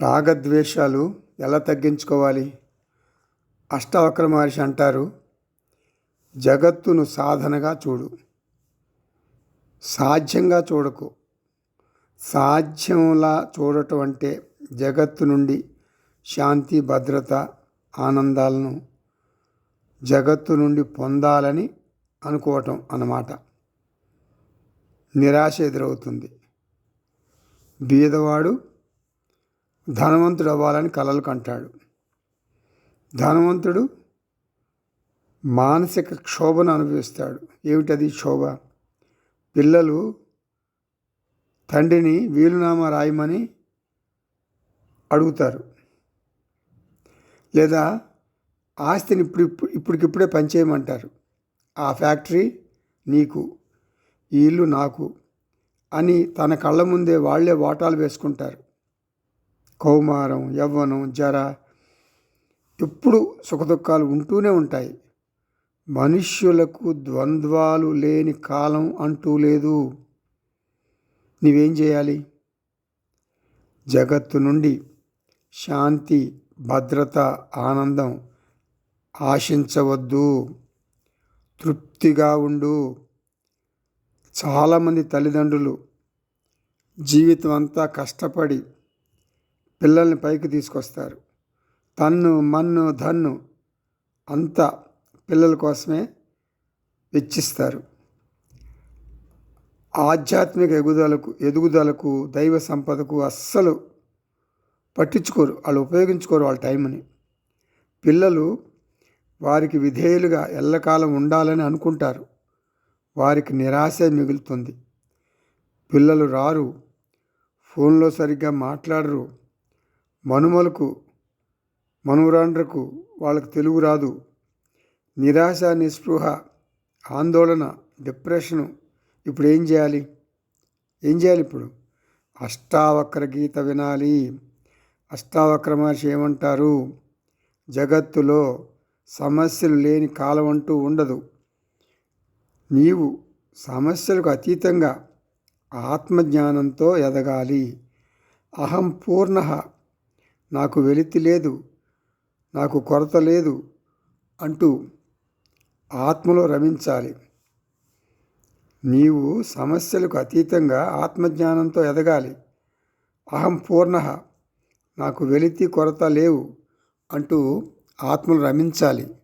రాగద్వేషాలు ఎలా తగ్గించుకోవాలి? అష్టవక్ర మహర్షి అంటారు జగత్తును సాధనగా చూడు సాధ్యంగా చూడకు. సాధ్యంలా చూడటం అంటే జగత్తు నుండి శాంతి భద్రత ఆనందాలను జగత్తు నుండి పొందాలని అనుకోవటం అన్నమాట. నిరాశ ఎదురవుతుంది. బీదవాడు ధనవంతుడు అవ్వాలని కలలు కంటాడు. ధనవంతుడు మానసిక క్షోభను అనుభవిస్తాడు. ఏమిటది క్షోభ? పిల్లలు తండ్రిని వీలునామా రాయమని అడుగుతారు. లేదా ఆస్తిని ఇప్పుడు ఇప్పటికిప్పుడే పనిచేయమంటారు ఆ ఫ్యాక్టరీ నీకు ఈ ఇల్లు నాకు అని తన కళ్ళ ముందే వాళ్ళే వాటాలు వేసుకుంటారు. కౌమారం యవ్వనం జర ఎప్పుడు సుఖదుఖాలు ఉంటూనే ఉంటాయి. మనుష్యులకు ద్వంద్వాలు లేని కాలం అంటూ లేదు. నీవేం చేయాలి? జగత్తు నుండి శాంతి భద్రత ఆనందం ఆశించవద్దు. తృప్తిగా ఉండు. చాలామంది తల్లిదండ్రులు జీవితం అంతా కష్టపడి పిల్లల్ని పైకి తీసుకొస్తారు. తన్ను మన్ను ధన్ను అంతా పిల్లల కోసమే వెచ్చిస్తారు. ఆధ్యాత్మిక ఎగుదలకు ఎదుగుదలకు దైవ సంపదకు అస్సలు పట్టించుకోరు. వాళ్ళు ఉపయోగించుకోరు వాళ్ళ టైంని పిల్లలు వారికి విధేయులుగా ఎల్లకాలం ఉండాలని అనుకుంటారు. వారికి నిరాశ మిగులుతుంది. పిల్లలు రారు. ఫోన్లో సరిగ్గా మాట్లాడరు. మనుమలకు మనురాండ్రకు వాళ్ళకు తెలుగు రాదు. నిరాశ నిస్పృహ ఆందోళన డిప్రెషను ఇప్పుడు ఏం చేయాలి? ఏం చేయాలి ఇప్పుడు? అష్టావక్ర గీత వినాలి. అష్టావక్ర మహర్షి ఏమంటారు? జగత్తులో సమస్యలు లేని కాలం అంటూ ఉండదు. నీవు సమస్యలకు అతీతంగా ఆత్మజ్ఞానంతో ఎదగాలి. అహం పూర్ణ నాకు వెలితి లేదు నాకు కొరత లేదు అంటూ ఆత్మలో రమించాలి. నీవు సమస్యలకు అతీతంగా ఆత్మజ్ఞానంతో ఎదగాలి. అహం పూర్ణ నాకు వెలితి కొరత లేవు అంటూ ఆత్మలు రమించాలి.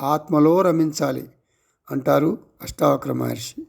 ఆత్మలో రమించాలి అంటారు అష్టావక్ర మహర్షి.